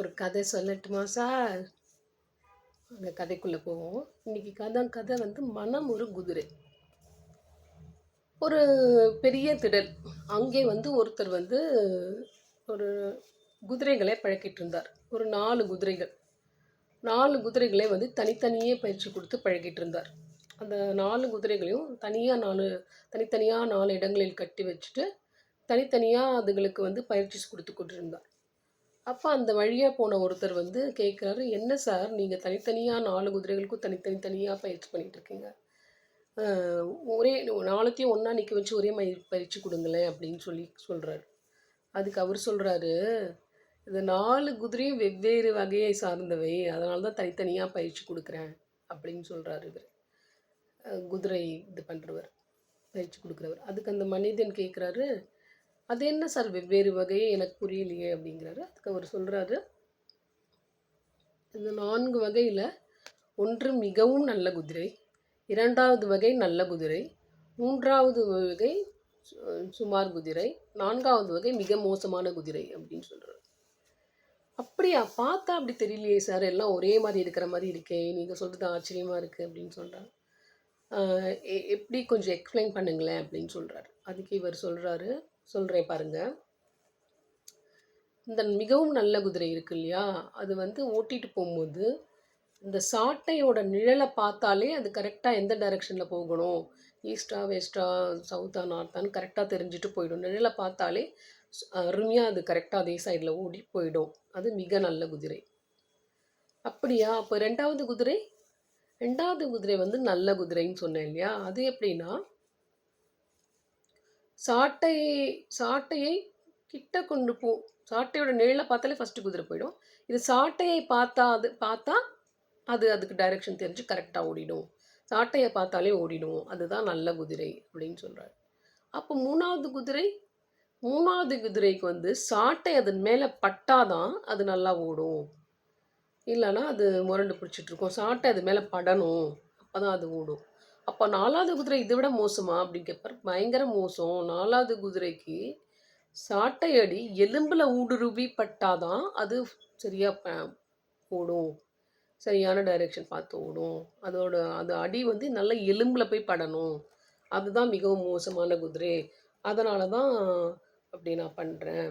ஒரு கதை சொல்லட்டுமா சார்? அந்த கதைக்குள்ளே போவோம். இன்னைக்கு கதை கதை வந்து மனம் ஒரு குதிரை. ஒரு பெரிய திடல். அங்கே வந்து ஒருத்தர் வந்து ஒரு குதிரைகளை பழக்கிட்டு இருந்தார். ஒரு நாலு குதிரைகள். நாலு குதிரைகளை வந்து தனித்தனியே பயிற்சி கொடுத்து பழகிட்டு இருந்தார். அந்த நாலு குதிரைகளையும் தனியாக நாலு தனித்தனியாக நாலு இடங்களில் கட்டி வச்சுட்டு தனித்தனியாக அதுங்களுக்கு வந்து பயிற்சி கொடுத்து கொண்டிருந்தார். அப்போ அந்த வழியாக போன ஒருத்தர் வந்து கேட்குறாரு என்ன சார் நீங்கள் தனித்தனியாக நாலு குதிரைகளுக்கும் தனித்தனி தனியாக பயிற்சி பண்ணிட்டு இருக்கீங்க ஒரே நாலுத்தையும் ஒன்றா நிற்க வச்சு ஒரே மாதிரி பயிற்சி கொடுங்களேன் அப்படின்னு சொல்லி சொல்கிறாரு அதுக்கு அவர் சொல்கிறாரு இந்த நாலு குதிரையும் வெவ்வேறு வகையை சார்ந்தவை அதனால தான் தனித்தனியாக பயிற்சி கொடுக்குறேன் அப்படின்னு சொல்கிறாரு இவர். குதிரை இது பண்ணுறவர் பயிற்சி கொடுக்குறவர். அதுக்கு அந்த மனிதன் கேட்குறாரு அது என்ன சார்? வெவ்வேறு வகையே எனக்கு புரியலையே அப்படிங்கிறாரு. அதுக்கு அவர் சொல்கிறாரு இந்த நான்கு வகையில் ஒன்று மிகவும் நல்ல குதிரை இரண்டாவது வகை நல்ல குதிரை மூன்றாவது வகை சு- சுமார் குதிரை நான்காவது வகை மிக மோசமான குதிரை அப்படின்னு சொல்கிறாரு அப்படியா? பார்த்தா அப்படி தெரியலையே சார். எல்லாம் ஒரே மாதிரி இருக்கிற மாதிரி இருக்கே நீங்கள் சொல்கிறது ஆச்சரியமாக இருக்குது அப்படின்னு சொல்கிறார் எப்படி கொஞ்சம் எக்ஸ்பிளைன் பண்ணுங்களேன் அப்படின்னு சொல்கிறாரு அதுக்கு இவர் சொல்கிறாரு சொல்கிறேன் பாருங்கள் இந்த மிகவும் நல்ல குதிரை இருக்கு இல்லையா? அது வந்து ஓட்டிட்டு போகும்போது இந்த சாட்டையோட நிழலை பார்த்தாலே அது கரெக்டாக எந்த டைரெக்ஷனில் போகணும்? ஈஸ்டா வெஸ்டா சவுத்தா நார்த்தான்னு கரெக்டாக தெரிஞ்சுட்டு போயிடும். நிழலை பார்த்தாலே அருமையாக அது கரெக்டாக அதே சைடில் ஓடி போயிடும். அது மிக நல்ல குதிரை. அப்படியா? அப்போ ரெண்டாவது குதிரை? ரெண்டாவது குதிரை வந்து நல்ல குதிரைன்னு சொன்னேன் இல்லையா? அது எப்படின்னா சாட்டை சாட்டையை கிட்ட கொண்டு போ சாட்டையோட நிழலை பார்த்தாலே ஃபஸ்ட்டு குதிரை போயிடும். இது சாட்டையை பார்த்தா அது பார்த்தா அது அதுக்கு டைரெக்ஷன் தெரிஞ்சு கரெக்டாக ஓடிடும். சாட்டையை பார்த்தாலே ஓடிடும். அதுதான் நல்ல குதிரை அப்படின்னு சொல்கிறாரு அப்போ மூணாவது குதிரை மூணாவது குதிரைக்கு வந்து சாட்டை அதன் மேலே பட்டாதான் அது நல்லா ஓடும். இல்லைன்னா அது முரண்டு பிடிச்சிட்டுருக்கும் சாட்டை அது மேலே படணும். அப்போ தான் அது ஓடும். அப்போ நாலாவது குதிரை இதை விட மோசமா அப்படின்னு கேட்பார் பயங்கர மோசம். நாலாவது குதிரைக்கு சாட்டை அடி எலும்பில் ஊடுருவி பட்டாதான் அது சரியாக ப ஓடும். சரியான டைரெக்ஷன் பார்த்து ஓடும். அதோட அது அடி வந்து நல்ல எலும்பில் போய் படணும். அதுதான் மிகவும் மோசமான குதிரை. அதனால தான் அப்படி நான் பண்ணுறேன்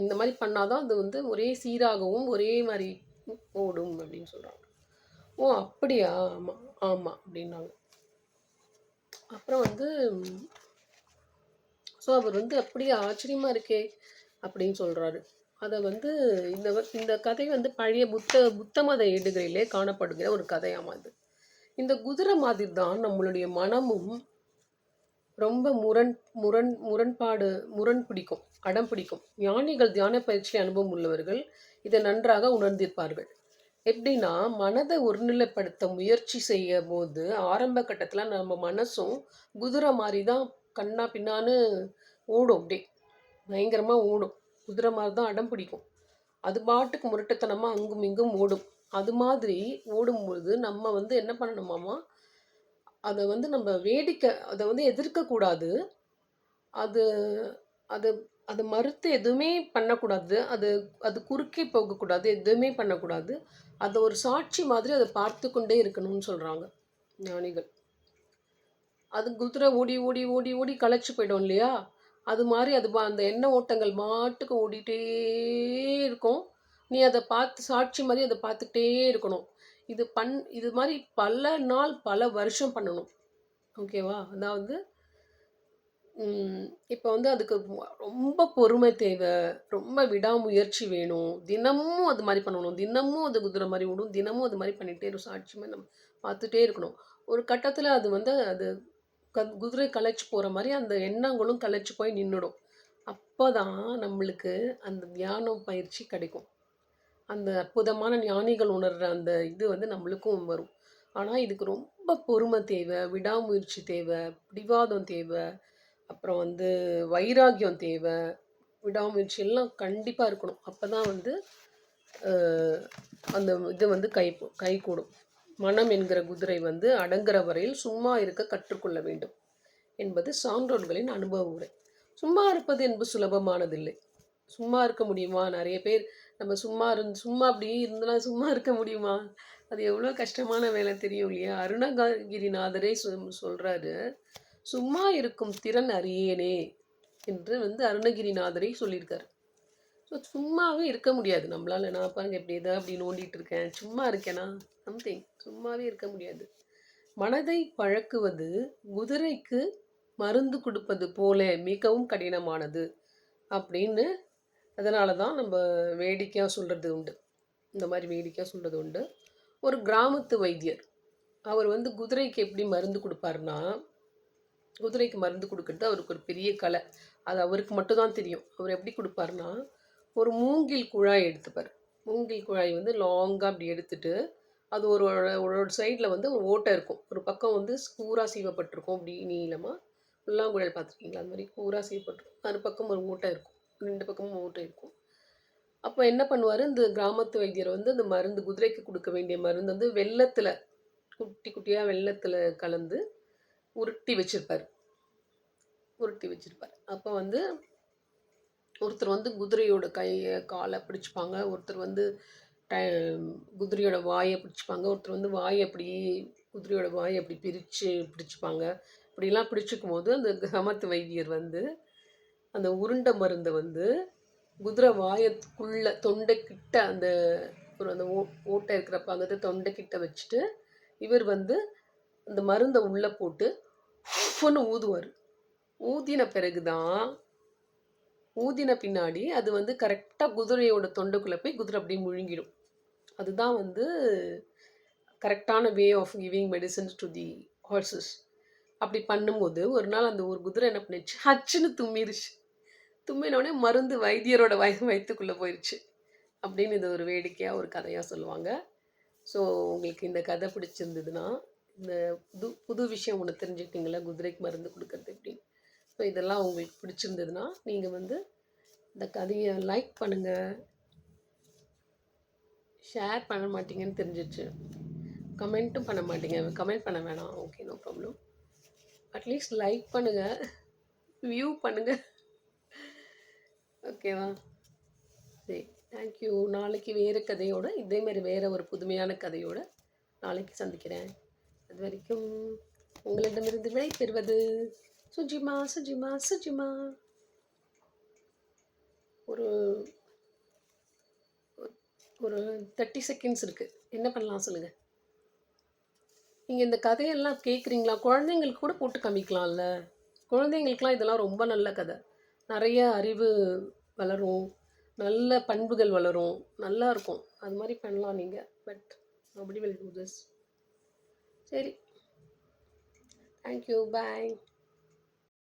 இந்த மாதிரி பண்ணாதான் அது வந்து ஒரே சீராகவும் ஒரே மாதிரி ஓடும் அப்படின்னு சொல்கிறாங்க ஓ அப்படியா? ஆமாம் ஆமாம் அப்படின்னாங்க. அப்புறம் வந்து ஸோ அவர் வந்து அப்படியே ஆச்சரியமாக இருக்கே அப்படின்னு சொல்கிறாரு அதை வந்து இந்த இந்த கதை வந்து பழைய புத்த புத்த மத ஏடுகளிலே காணப்படுகிற ஒரு கதையாமா இது. இந்த குதிரை மாதிரி தான் நம்மளுடைய மனமும் ரொம்ப முரண் முரண் முரண்பாடு முரண் பிடிக்கும் அடம் பிடிக்கும். ஞானிகள் தியான பயிற்சி அனுபவம் உள்ளவர்கள் இதை நன்றாக உணர்ந்திருப்பார்கள். எப்படின்னா மனதை ஒருநிலைப்படுத்த முயற்சி செய்யும் போது ஆரம்ப கட்டத்தில் நம்ம மனசும் குதிரை மாதிரி தான் கண்ணா பின்னான்னு ஓடும் அப்படியே. பயங்கரமாக ஓடும். குதிரை மாதிரி தான் அடம் பிடிக்கும். அது பாட்டுக்கு முரட்டுத்தனமாக அங்கும் இங்கும் ஓடும். அது மாதிரி ஓடும்பொழுது நம்ம வந்து என்ன பண்ணணுமாமா அதை வந்து நம்ம வேடிக்கை அதை வந்து எதிர்க்கக்கூடாது. அது அது அதை மறுத்து எதுவுமே பண்ணக்கூடாது. அது அது குறுக்கே போகக்கூடாது. எதுவுமே பண்ணக்கூடாது. அதை ஒரு சாட்சி மாதிரி அதை பார்த்து கொண்டே இருக்கணும்னு சொல்கிறாங்க ஞானிகள். அது குதிரை ஓடி ஓடி ஓடி ஓடி களைச்சி போயிடும் இல்லையா? அது மாதிரி அது பா- அந்த எண்ண ஓட்டங்கள் மாட்டுக்கு ஓடிட்டே இருக்கும். நீ அதை பார்த்து சாட்சி மாதிரி அதை பார்த்துக்கிட்டே இருக்கணும். இது பண் இது மாதிரி பல நாள் பல வருஷம் பண்ணணும். ஓகேவா? அதாவது இப்போ வந்து அதுக்கு ரொம்ப பொறுமை தேவை. ரொம்ப விடாமுயற்சி வேணும். தினமும் அது மாதிரி பண்ணணும். தினமும் அது குதிரை மாதிரி விடும் தினமும் அது மாதிரி பண்ணிகிட்டே இருக்கும். சாட்சியமாக நம்ம பார்த்துட்டே இருக்கணும். ஒரு கட்டத்தில் அது வந்து அது க குதிரை களைச்சு போகிற மாதிரி அந்த எண்ணங்களும் களைச்சு போய் நின்றுடும் அப்போ தான் நம்மளுக்கு அந்த தியானம் பயிற்சி கிடைக்கும். அந்த அற்புதமான ஞானிகள் உணர்கிற அந்த இது வந்து நம்மளுக்கும் வரும். ஆனால் இதுக்கு ரொம்ப பொறுமை தேவை. விடாமுயற்சி தேவை. பிடிவாதம் தேவை. அப்புறம் வந்து வைராகியம் தேவை விடாமுயற்சி எல்லாம் கண்டிப்பாக இருக்கணும். அப்போ தான் வந்து அந்த இது வந்து கை கை கூடும். மனம் என்கிற குதிரை வந்து அடங்குற வரையில் சும்மா இருக்க கற்றுக்கொள்ள வேண்டும் என்பது சான்றோர்களின் அனுபவ உரை. சும்மா இருப்பது என்பது சுலபமானதில்லை. சும்மா இருக்க முடியுமா? நிறைய பேர் நம்ம சும்மா இருந்து சும்மா அப்படி இருந்தாலும் சும்மா இருக்க முடியுமா? அது எவ்வளோ கஷ்டமான வேலை தெரியும் இல்லையா? அருணகிரிநாதரே சொல் சொல்கிறாரு சும்மா இருக்கும் திறன் அறியேனே என்று வந்து அருணகிரிநாதரை சொல்லியிருக்காரு. ஸோ சும்மாவே இருக்க முடியாது. நம்மளால நான் பாருங்க எப்படி ஏதோ அப்படி நோண்டிகிட்டு இருக்கேன். சும்மா இருக்கேனா? சம்திங் சும்மாவே இருக்க முடியாது. மனதை பழக்குவது குதிரைக்கு மருந்து கொடுப்பது போல மிகவும் கடினமானது அப்படின்னு அதனால தான் நம்ம வேடிக்கையாக சொல்கிறது உண்டு. இந்த மாதிரி வேடிக்கையாக சொல்கிறது உண்டு. ஒரு கிராமத்து வைத்தியர். அவர் வந்து குதிரைக்கு எப்படி மருந்து கொடுப்பாருன்னா குதிரைக்கு மருந்து கொடுக்கறது அவருக்கு ஒரு பெரிய கலை. அது அவருக்கு மட்டும்தான் தெரியும். அவர் எப்படி கொடுப்பாருன்னா ஒரு மூங்கில் குழாய் எடுத்துப்பார் மூங்கில் குழாய் வந்து லாங்காக அப்படி எடுத்துட்டு அது ஒரு ஒரு சைடில் வந்து ஒரு ஓட்டை இருக்கும். ஒரு பக்கம் வந்து கூரா சீவப்பட்டிருக்கும் அப்படி நீளமாக புல்லாங்குழல் பார்த்துருக்கீங்களா? அந்த மாதிரி கூரா சீவப்பட்டிருக்கும். அது பக்கம் ஒரு ஓட்டை இருக்கும். ரெண்டு பக்கமும் ஓட்டை இருக்கும். அப்போ என்ன பண்ணுவார்? இந்த கிராமத்து வைத்தியர் வந்து அந்த மருந்து குதிரைக்கு கொடுக்க வேண்டிய மருந்து வந்து வெள்ளத்தில் குட்டி குட்டியாக வெள்ளத்தில் கலந்து உருட்டி வச்சிருப்பார். உருட்டி வச்சிருப்பார். அப்போ வந்து ஒருத்தர் வந்து குதிரையோட கையை காலை பிடிச்சிப்பாங்க. ஒருத்தர் வந்து டை குதிரையோட வாயை பிடிச்சிப்பாங்க. ஒருத்தர் வந்து வாயை அப்படி குதிரையோட வாயை அப்படி பிரித்து பிடிச்சிப்பாங்க. இப்படிலாம் பிடிச்சிக்கும் போது அந்த கிராமத்து வைத்தியர் வந்து அந்த உருண்டை மருந்தை வந்து குதிரை வாயத்துக்குள்ள தொண்டைக்கிட்ட அந்த ஒரு அந்த ஓ ஓட்டை இருக்கிறப்ப அந்த தொண்டைக்கிட்ட வச்சுட்டு இவர் வந்து அந்த மருந்தை உள்ளே போட்டு ஒன்று ஊதுவார். ஊதின பிறகு தான் ஊதின பின்னாடி அது வந்து கரெக்டாக குதிரையோட தொண்டைக்குள்ளே போய் குதிரை அப்படியே முழுங்கிடும். அதுதான் வந்து கரெக்டான way of giving medicines to the horses அப்படி பண்ணும்போது ஒரு நாள் அந்த ஒரு குதிரை என்ன பண்ணிச்சு ஹச்சுன்னு தும்மிருச்சு. தும்மினோடனே மருந்து வைத்தியரோட வய வயிற்றுக்குள்ளே போயிடுச்சு அப்படின்னு இது ஒரு வேடிக்கையாக ஒரு கதையாக சொல்லுவாங்க. ஸோ உங்களுக்கு இந்த கதை பிடிச்சிருந்ததுன்னா இந்த புது புது விஷயம் ஒன்று தெரிஞ்சுக்கிட்டீங்களா குதிரைக்கு மருந்து கொடுக்கறது எப்படின்னு ஸோ இதெல்லாம் உங்களுக்கு பிடிச்சிருந்ததுன்னா நீங்கள் வந்து இந்த கதையை லைக் பண்ணுங்கள் ஷேர் பண்ண மாட்டீங்கன்னு தெரிஞ்சிச்சு கமெண்ட்டும் பண்ண மாட்டீங்க. கமெண்ட் பண்ண வேணாம். Okay no problem at least like பண்ணுங்கள் வியூ பண்ணுங்கள் ஓகேவா சரி தேங்க்யூ நாளைக்கு வேறு கதையோடு இதேமாதிரி வேறு ஒரு புதுமையான கதையோடு நாளைக்கு சந்திக்கிறேன். அது வரைக்கும் உங்களிடமிருந்து விடை பெறுவது சுஜிமா சுஜிமா சுஜிமா. ஒரு ஒரு தேர்ட்டி செகண்ட்ஸ் இருக்குது என்ன பண்ணலாம் சொல்லுங்கள் நீங்கள் இந்த கதையெல்லாம் கேட்குறீங்களா குழந்தைங்களுக்கு கூட போட்டு காமிக்கலாம்ல. குழந்தைங்களுக்குலாம் இதெல்லாம் ரொம்ப நல்ல கதை. நிறைய அறிவு வளரும். நல்ல பண்புகள் வளரும். நல்லா இருக்கும். அது மாதிரி பண்ணலாம் நீங்கள் பட் நobody will do this. சரி தேங்க்யூ பாய்